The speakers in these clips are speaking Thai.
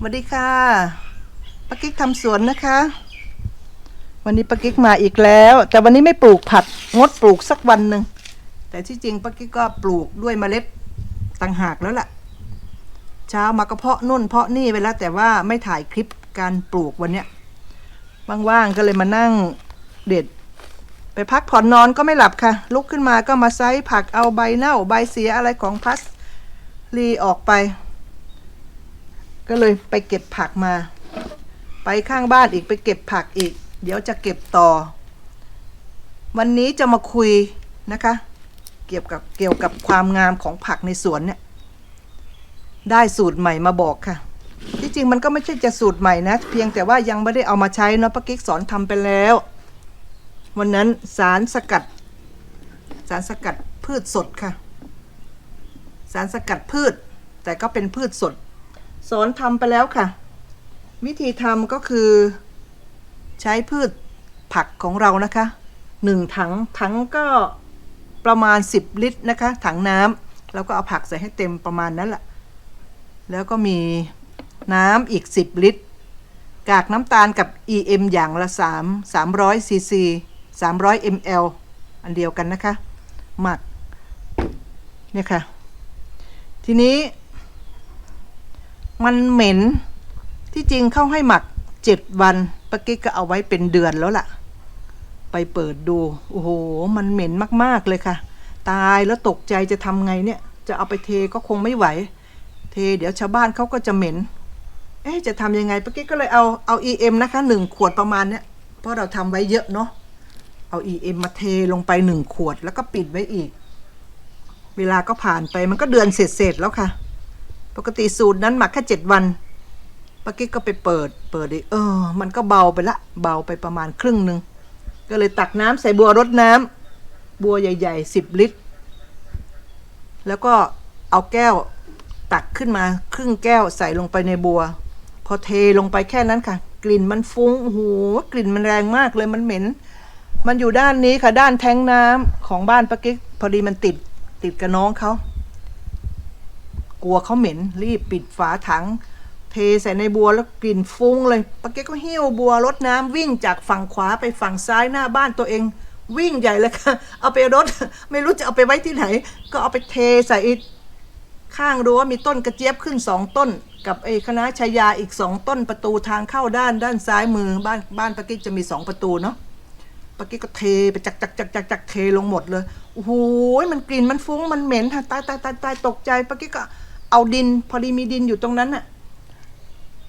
สวัสดีค่ะป้ากิ๊กทำสวนนะคะ วันนี้ป้ากิ๊กมาอีกแล้ว แต่วันนี้ไม่ปลูกผักงดปลูกสักวันหนึ่งแต่ที่จริงป้ากิ๊กก็ปลูกด้วยเมล็ดต่างหากแล้วล่ะ เช้ามาก็เพาะนุ่นเพาะนี่ไปแล้วแต่ว่าไม่ถ่ายคลิปการปลูกวันเนี้ยว่างๆก็เลยมานั่งเด็ด ไปพักผ่อนนอนก็ไม่หลับค่ะ ลุกขึ้นมาก็มาไซส์ผักเอาใบเน่าใบเสียอะไรของพัสลีออกไป ก็เลยไปเก็บผักมา ไปข้างบ้านอีกไปเก็บผักอีก เดี๋ยวจะเก็บต่อ วันนี้จะมาคุยนะคะ เกี่ยวกับเกี่ยวกับความงามของผักในสวนเนี่ยได้สูตรใหม่มาบอกค่ะ ที่จริงมันก็ไม่ใช่จะสูตรใหม่นะ เพียงแต่ว่ายังไม่ได้เอามาใช้เนาะป้ากิ๊กสอนทำไปแล้ว วันนั้นสารสกัด สารสกัดพืชสดค่ะ สารสกัดพืช แต่ก็เป็นพืชสด สอนทำไปแล้วค่ะ วิธีทำก็คือ ใช้พืชผักของเรานะคะหนึ่งถังถังก็ประมาณ 10 ลิตรนะคะ ถังน้ำแล้วก็เอาผักใส่ให้เต็มประมาณนั้นแหละแล้วก็มีน้ำอีก 10 ลิตร กากน้ำตาลกับ EM อย่างละ 3 300 cc 300 ml อันเดียวกันนะคะ หมักเนี่ยค่ะ ทีนี้ มันเหม็น ที่จริงเข้าให้หมักเจ็ดวันปากิ๊กก็เอาไว้เป็นเดือนแล้วล่ะ ไปเปิดดู โอ้โห มันเหม็นมากๆเลยค่ะ ตายแล้วตกใจจะทำไงเนี่ย จะเอาไปเทก็คงไม่ไหว เทเดี๋ยวชาวบ้านเขาก็จะเหม็น เอ๊ะจะทำยังไงปากิ๊กก็เลยเอาเอา EM นะคะหนึ่งขวดประมาณเนี้ยเพราะเราทำไว้เยอะเนาะเอา EM มาเทลงไปหนึ่งขวดแล้วก็ปิดไว้อีก เวลาก็ผ่านไปมันก็เดือนเสร็จๆแล้วค่ะ ปกติสูตรนั้นหมักแค่เจ็ดวันป้ากิ๊กก็ไปเปิด เปิดดิเออ มันก็เบาไปละ เบาไปประมาณครึ่งหนึ่งก็เลยตักน้ำใส่บัวรดน้ำบัวใหญ่ๆสิบลิตร แล้วก็เอาแก้วตักขึ้นมาครึ่งแก้วใส่ลงไปในบัว พอเทลงไปแค่นั้นค่ะ กลิ่นมันฟุง้งโอ้โหกลิ่นมันแรงมากเลยมันเหม็น มันอยู่ด้านนี้ค่ะด้านแทงน้ำของบ้านป้ากิ๊กพอดีมันติดติดกับน้องเขา กลัวเขาเหม็นรีบปิดฝาถัง เทใส่ในบัวแล้วกลิ่นฟุ้งเลยปาเก๊กก็หิ้วบัวรดน้ำวิ่งจากฝั่งขวาไปฝั่งซ้ายหน้าบ้านตัวเอง วิ่งใหญ่เลยค่ะ เอาไปรดไม่รู้จะเอาไปไว้ที่ไหน ก็เอาไปเทใส่ข้างรั้วมีต้นกระเจี๊ยบขึ้นสองต้น กับไอ้คณะชายาอีกสองต้นประตูทางเข้าด้านด้านซ้ายมือบ้านบ้านปาเก๊กจะมีสองประตูเนาะปากี้ก็เทไปจักจักจักจักจักเทลงหมดเลยโอ้โหมันกลิ่นมันฟุ้งมันเหม็นตายตายตายตายตกใจปากี้ก็ เอาดินพอดีมีดินอยู่ตรงนั้นน่ะ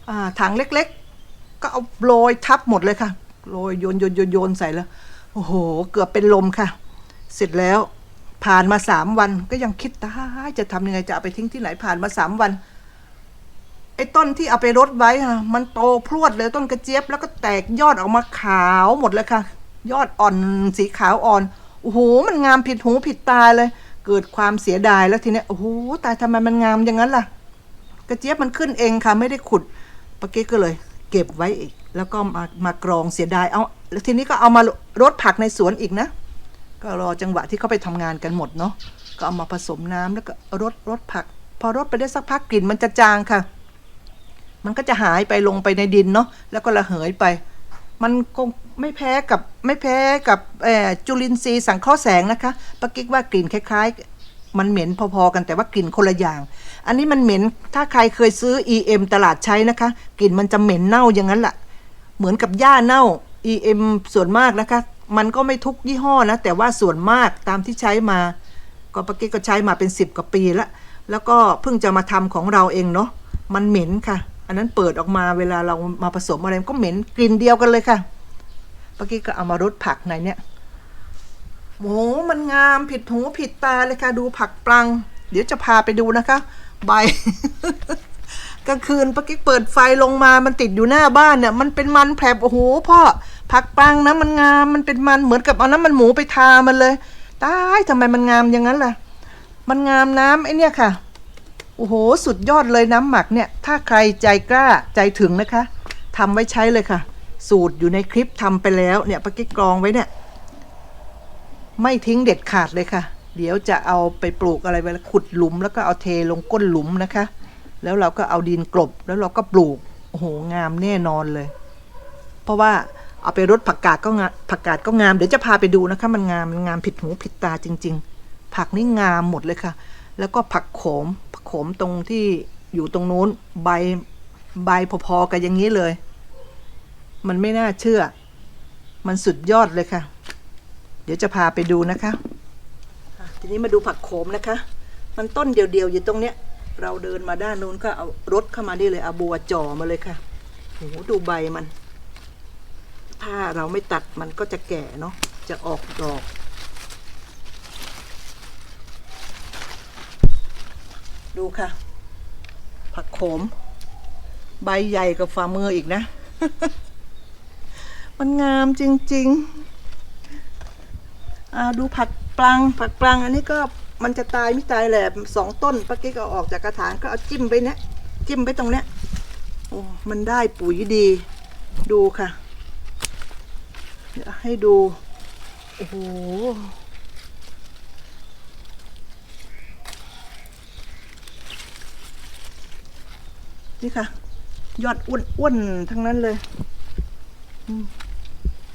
อ่าถังเล็กๆ ก็เอาโรยทับหมดเลยค่ะโรยโยนโยนโยนโยนใส่แล้วโอ้โห เกือบเป็นลมค่ะ เสร็จแล้วผ่านมาสามวันก็ยังคิดตายจะทำยังไงจะเอาไปทิ้งที่ไหนผ่านมาสามวันไอ้ต้นที่เอาไปรดไว้ค่ะมันโตพรวดเลยต้นกระเจี๊ยบ แล้วก็แตกยอดออกมาขาวหมดเลยค่ะ ยอดอ่อนสีขาวอ่อนโอ้โหมันงามผิดหูผิดตาเลย เกิดความเสียดายแล้วทีเนี้ยโอ้โหตายทำไมมันงามอย่างนั้นล่ะ กระเจี๊ยบมันขึ้นเองค่ะ ไม่ได้ขุดปาเก๊ก็เลย เก็บไว้อีก แล้วก็มามากรองเสียดายเอาแล้วทีนี้ก็เอามารดผักในสวนอีกนะ ก็รอจังหวะที่เขาไปทำงานกันหมดเนาะก็เอามาผสมน้ำแล้วก็รดรดผัก พอรดไปได้สักพักกลิ่นมันจะจางค่ะ มันก็จะหายไปลงไปในดินเนาะแล้วก็ระเหยไป มันคง ไม่แพ้กับไม่แพ้กับจุลินทรีย์สังเคราะห์แสงนะคะปากิ๊กว่ากลิ่นคล้ายๆ มันเหม็นพอๆกันแต่ว่ากลิ่นคนละอย่าง อันนี้มันเหม็นถ้าใครเคยซื้อ EM ตลาดใช้นะคะกลิ่นมันจะเหม็นเน่าอย่างนั้นแหละเหมือนกับหญ้าเน่า EM ส่วนมากนะคะ มันก็ไม่ทุกยี่ห้อนะ แต่ว่าส่วนมากตามที่ใช้มา ก็ปากิ๊กก็ใช้มาเป็นสิบกว่าปีล้วแล้วก็เพิ่งจะมาทำของเราเองเนาะมันเหม็นค่ะ อันนั้นเปิดออกมาเวลาเรามาผสมอะไรก็เหม็นกลิ่นเดียวกันเลยค่ะ เมื่อกี้ก็เอามารดผักในเนี่ยโอ้โหมันงามผิดหูผิดตาเลยค่ะดูผักปลัง เดี๋ยวจะพาไปดูนะคะ ใบกลางคืนป้ากิ๊กเปิดไฟลงมามันติดอยู่หน้าบ้านเนี่ย มันเป็นมันแผลบโอ้โหพ่อผักปังนะมันงามมันเป็นมันเหมือนกับเอาน้ำมันหมูไปทามันเลยตายทำไมมันงามอย่างนั้นล่ะ มันงามน้ำไอเนี่ยค่ะโอ้โห สุดยอดเลยน้ำหมักเนี่ย ถ้าใครใจกล้าใจถึงนะคะทำไว้ใช้เลยค่ะ สูตรอยู่ในคลิปทำไปแล้วเนี่ยปากิ๊กรองไว้เนี่ย ไม่ทิ้งเด็ดขาดเลยค่ะ เดี๋ยวจะเอาไปปลูกอะไรไปขุดหลุม แล้วก็เอาเทลงก้นหลุมนะคะ แล้วเราก็เอาดินกลบแล้วเราก็ปลูกโอ้โหงามแน่นอนเลย เพราะว่าเอาไปรดผักกาดก็งามผักกาดก็งามเดี๋ยวจะพาไปดูนะคะ มันงามมันงามผิดหูผิดตาจริง ๆ ผักนี่งามหมดเลยค่ะ แล้วก็ผักโขมผักโขมตรงที่อยู่ตรงนู้นใบใบพอๆกันอย่างนี้เลย มันไม่น่าเชื่อ มันสุดยอดเลยค่ะ เดี๋ยวจะพาไปดูนะคะทีนี้มาดูผักโขมนะคะ มันต้นเดียวๆอยู่ตรงเนี้ย เราเดินมาด้านนู้นก็เอารถเข้ามานี่เลยเอาบัวจ่อมาเลยค่ะโหดูใบมัน ถ้าเราไม่ตัดมันก็จะแก่เนาะจะออกดอกดูค่ะ ผักโขม ใบใหญ่กว่าฝ่ามืออีกนะ มันงามจริงๆอาดูผักปลังผักปลังอันนี้ก็มันจะตายไม่ตายแหละสองต้นป้ากิ๊กเอาออกจากกระถางก็เอาจิ้มไปเนี้ยจิ้มไปตรงเนี้ยโอ้มันได้ปุ๋ยดี ดูค่ะ ให้ดูโอ้โหนี่ค่ะ ยอดอ้วนๆทั้งนั้นเลย อืม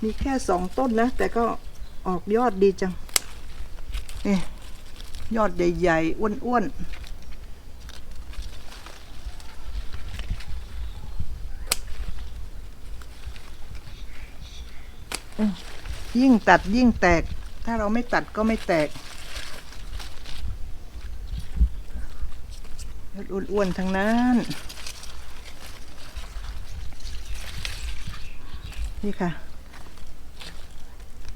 มีแค่สองต้นนะ แต่ก็ออกยอดดีจังนี่ยอดใหญ่ๆ อ้วนๆยิ่งตัดยิ่งแตก ถ้าเราไม่ตัดก็ไม่แตกยอดอ้วนๆทั้งนั้น นี่ค่ะ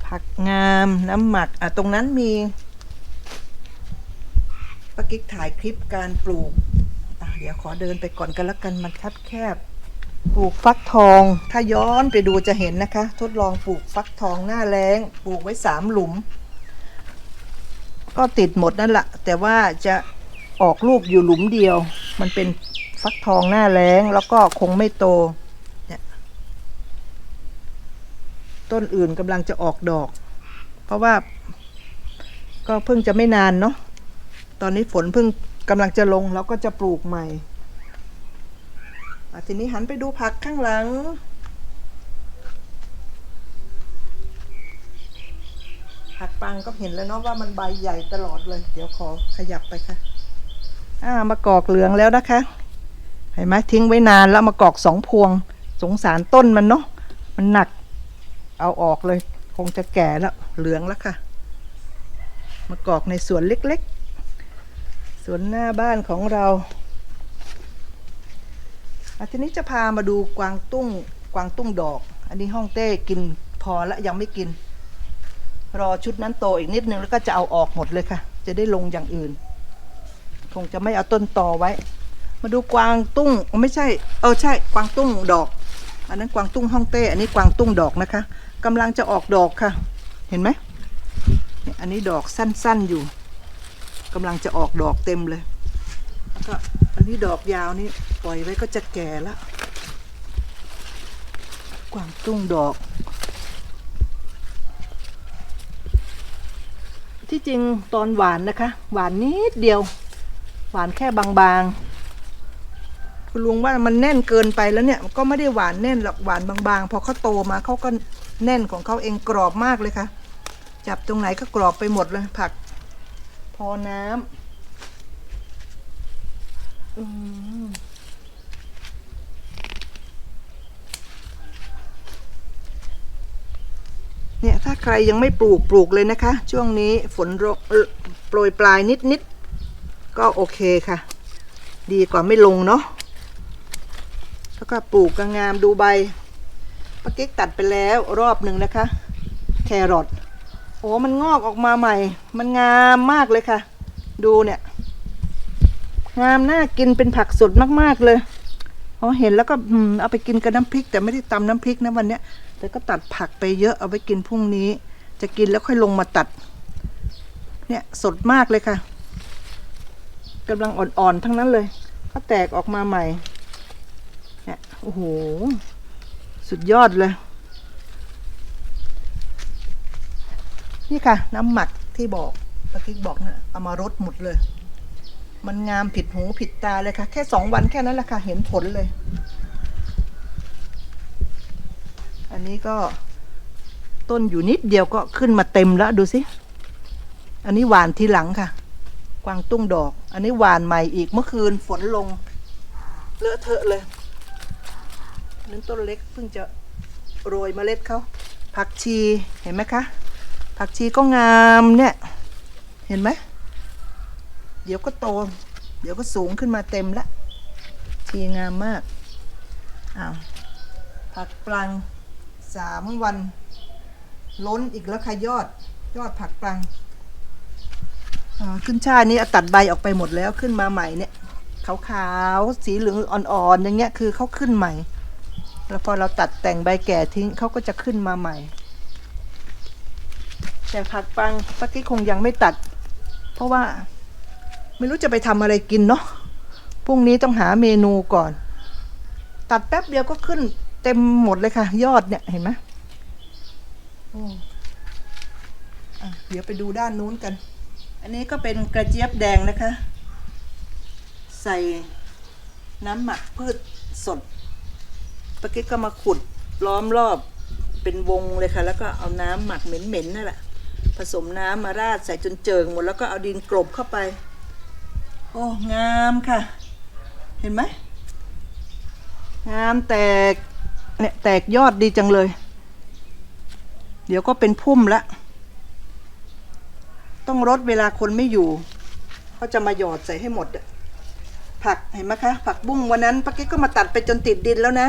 ผักงามน้ำหมัก อะ ตรงนั้นมีป้ากิ๊กถ่ายคลิปการปลูก อะ เดี๋ยวขอเดินไปก่อนกันละกันมันคับแคบ ปลูกฟักทอง ถ้าย้อนไปดูจะเห็นนะคะ ทดลองปลูกฟักทองหน้าแล้งปลูกไว้สามหลุม ก็ติดหมดนั่นแหละ แต่ว่าจะออกลูกอยู่หลุมเดียว มันเป็นฟักทองหน้าแล้งแล้วก็คงไม่โต ต้นอื่นกำลังจะออกดอก เพราะว่า ก็เพิ่งจะไม่นานเนาะตอนนี้ฝนเพิ่งกำลังจะลงแล้วก็จะปลูกใหม่ทีนี้หันไปดูผักข้างหลัง ผักปังก็เห็นแล้วเนาะว่ามันใบใหญ่ตลอดเลย เดี๋ยวขอขยับไปค่ะอ่ามากอกเหลืองแล้วนะคะ เห็นไหมทิ้งไว้นานแล้วมากอกสองพวง สงสารต้นมันเนาะมันหนัก เอาออกเลย คงจะแก่แล้ว เหลืองแล้วค่ะ มากอกในสวนเล็กๆ สวนหน้าบ้านของเราอาทีนี้จะพามาดูกวางตุ้งกวางตุ้งดอก อันนี้ห้องเต้กินพอแล้วยังไม่กิน รอชุดนั้นโตอีกนิดนึงแล้วก็จะเอาออกหมดเลยค่ะ จะได้ลงอย่างอื่น คงจะไม่เอาต้นตอไว้ มาดูกวางตุ้งไม่ใช่ เออใช่กวางตุ้งดอก อันนั้นกวางตุ้งฮ่องเต้ อันนี้กวางตุ้งดอกนะคะ กำลังจะออกดอกค่ะ เห็นไหมอันนี้ดอกสั้นๆอยู่กำลังจะออกดอกเต็มเลยแล้วก็อันนี้ดอกยาวนี่ปล่อยไว้ก็จะแก่แล้วกวางตุ้งดอก ที่จริงตอนหวานนะคะ หวานนิดเดียว หวานแค่บางๆ คุณลุงว่ามันแน่นเกินไปแล้วเนี่ยก็ไม่ได้หวานแน่นหรอกหวานบางๆ พอเขาโตมาเขาก็แน่นของเขาเองกรอบมากเลยค่ะ จับตรงไหนก็กรอบไปหมดเลยผัก พอน้ำอืมเนี่ยถ้าใครยังไม่ปลูกปลูกเลยนะคะ ช่วงนี้ฝนโรเอ่อโปรยปลายนิดๆก็โอเคค่ะ ดีกว่าไม่ลงเนาะ แล้วก็ปลูกกระงามดูใบป้ากิ๊กตัดไปแล้วรอบหนึ่งนะคะ แครอทโอ้มันงอกออกมาใหม่ มันงามมากเลยค่ะ ดูเนี่ย งามน่ากินเป็นผักสดมากๆเลยพอเห็นแล้วก็เอาไปกินกับน้ำพริก แต่ไม่ได้ตำน้ำพริกนะวันเนี้ยแต่ก็ตัดผักไปเยอะเอาไปกินพรุ่งนี้ จะกินแล้วค่อยลงมาตัด เนี่ยสดมากเลยค่ะกำลังอ่อนๆทั้งนั้นเลย ก็แตกออกมาใหม่ โอ้โห สุดยอดเลย นี่ค่ะ น้ำหมักที่บอกตะกี้บอกนะเอามารดหมดเลย มันงามผิดหูผิดตาเลยค่ะ แค่สองวันแค่นั้นแหละค่ะ เห็นผลเลย อันนี้ก็ต้นอยู่นิดเดียวก็ขึ้นมาเต็มแล้วดูสิ อันนี้หวานทีหลังค่ะ กวางตุ้งดอก อันนี้หวานใหม่อีกเมื่อคืนฝนลง เลอะเทอะเลย นั่นต้นเล็กเพิ่งจะโรยเมล็ดเขาผักชีเห็นไหมคะ ผักชีก็งามเนี่ย เห็นไหมเดี๋ยวก็โต เดี๋ยวก็สูงขึ้นมาเต็มละชีงามมากอ้าวผักปลังสามวัน ล้นอีกแล้วค่ะยอดยอดผักปลังขึ้นช่ายนี้ตัดใบออกไปหมดแล้วขึ้นมาใหม่เนี่ยขาวๆสีเหลืองอ่อนๆอย่างเงี้ยคือเขาขึ้นใหม่ แล้วพอเราตัดแต่งใบแก่ทิ้งเขาก็จะขึ้นมาใหม่ แต่ผักปังป้ากี้คงยังไม่ตัด เพราะว่าไม่รู้จะไปทำอะไรกินเนาะพรุ่งนี้ต้องหาเมนูก่อน ตัดแป๊บเดียวก็ขึ้นเต็มหมดเลยค่ะ ยอดเนี่ยเห็นไหมโอ้เดี๋ยวไปดูด้านนู้นกัน อันนี้ก็เป็นกระเจี๊ยบแดงนะคะ ใส่น้ำหมักพืชสด ปากี้ก็มาขุดล้อมรอบเป็นวงเลยค่ะ แล้วก็เอาน้ำหมักเหม็นๆนั่นแหละผสมน้ำมาราดใส่จนเจิงหมดแล้วก็เอาดินกลบเข้าไป โอ้งามค่ะ เห็นไหมงามแตกเนี่ยแตกยอดดีจังเลย เดี๋ยวก็เป็นพุ่มละต้องรดเวลาคนไม่อยู่เขาจะมาหยอดใส่ให้หมดผักเห็นไหมคะ ผักบุ้งวันนั้นป้ากิ๊กก็มาตัดไปจนติดดินแล้วนะ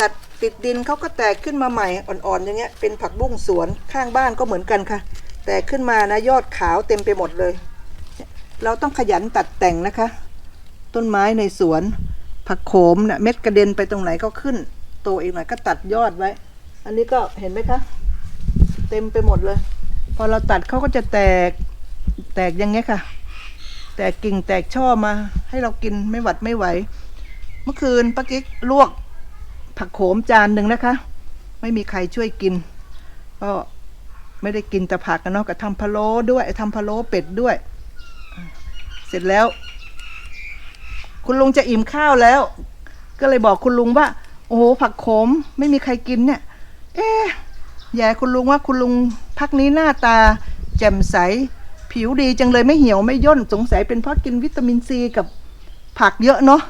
ตัดติดดินเขาก็แตกขึ้นมาใหม่อ่อนๆอย่างเงี้ยเป็นผักบุ้งสวนข้างบ้านก็เหมือนกันค่ะ แตกขึ้นมานะยอดขาวเต็มไปหมดเลย เราต้องขยันตัดแต่งนะคะ ต้นไม้ในสวน ผักโขมเนะ่ะเม็ดกระเด็นไปตรงไหนก็ขึ้น โตอีกหน่อยก็ตัดยอดไว้ อันนี้ก็เห็นไหมคะเต็มไปหมดเลย พอเราตัดเขาก็จะแตกแตกอยังเงี้ยค่ะ แตกกิ่งแตกช่อมา ให้เรากินไม่หวัดไม่ไหว เมื่อคืนป้ากิ๊กลวก ผักโขมจานหนึ่งนะคะ ไม่มีใครช่วยกิน ก็ไม่ได้กินแต่ผักกันเนาะกับทำพะโล้ด้วยทำพะโล้เป็ดด้วย เสร็จแล้ว คุณลุงจะอิ่มข้าวแล้ว ก็เลยบอกคุณลุงว่า โอ้โหผักโขมไม่มีใครกินเนี่ย เอ๊ะยายคุณลุงว่าคุณลุงพักนี้หน้าตา แจ่มใส ผิวดีจังเลยไม่เหี่ยวไม่ย่นสงสัยเป็นเพราะกินวิตามินซีกับผักเยอะเนาะ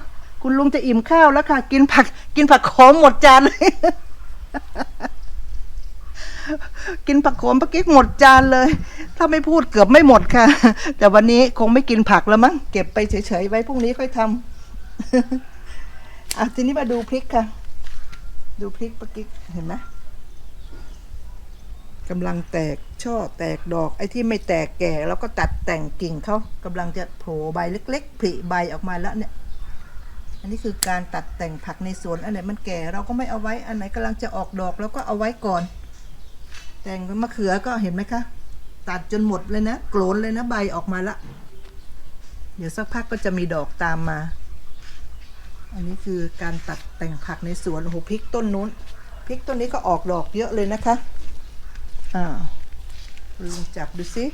คุณลุงจะอิ่มข้าวแล้วค่ะ กินผัก กินผักโขมหมดจานเลย กินผักโขมปะกิ๊กหมดจานเลย ถ้าไม่พูดเกือบไม่หมดค่ะ แต่วันนี้คงไม่กินผักแล้วมั้งเก็บไปเฉยๆไว้พรุ่งนี้ค่อยทำอะทีนี้มาดูพริกค่ะ ดูพริกปะกิ๊กเห็นไหมกำลังแตกช่อแตกดอกไอ้ที่ไม่แตกแก่ แล้วก็ตัดแต่งกิ่งเขากำลังจะโผล่ใบเล็ก ๆผลิใบออกมาแล้วเนี่ย อันนี้คือการตัดแต่งผักในสวนอันไหนมันแก่เราก็ไม่เอาไว้อันไหนกำลังจะออกดอกเราก็เอาไว้ก่อน แต่งมะเขือก็เห็นไหมคะตัดจนหมดเลยนะโกรนเลยนะใบออกมาละ เดี๋ยวสักพักก็จะมีดอกตามมา อันนี้คือการตัดแต่งผักในสวนโอ้โหพริกต้นนู้นพริกต้นนี้ก็ออกดอกเยอะเลยนะคะอ่าลองจับดูสิ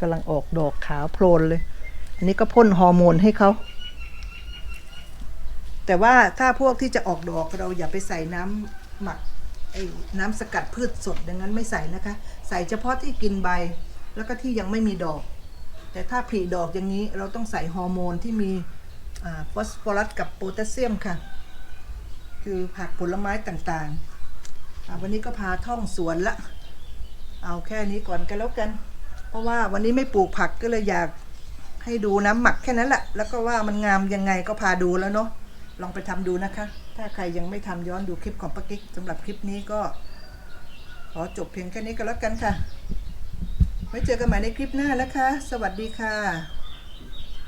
กำลังออกดอกขาวโพลนเลย อันนี้ก็พ่นฮอร์โมนให้เขา แต่ว่าถ้าพวกที่จะออกดอกเราอย่าไปใส่น้ำหมักไอ้น้ำสกัดพืชสดดังนั้นไม่ใส่นะคะ ใส่เฉพาะที่กินใบ แล้วก็ที่ยังไม่มีดอก แต่ถ้าผลิดอกอย่างนี้เราต้องใส่ฮอร์โมนที่มีฟอสฟอรัสกับโพแทสเซียมค่ะ คือผักผลไม้ต่างๆ วันนี้ก็พาท่องสวนละ เอาแค่นี้ก่อนกันแล้วกัน เพราะว่าวันนี้ไม่ปลูกผักก็เลยอยากให้ดูน้ำหมักแค่นั้นแหละ แล้วก็ว่ามันงามยังไงก็พาดูแล้วเนาะ ลองไปทำดูนะคะ ถ้าใครยังไม่ทำย้อนดูคลิปของป้ากิ๊กสำหรับคลิปนี้ก็ ขอจบเพียงแค่นี้ก็แล้วกันค่ะ ไว้เจอกันใหม่ในคลิปหน้านะคะ สวัสดีค่ะ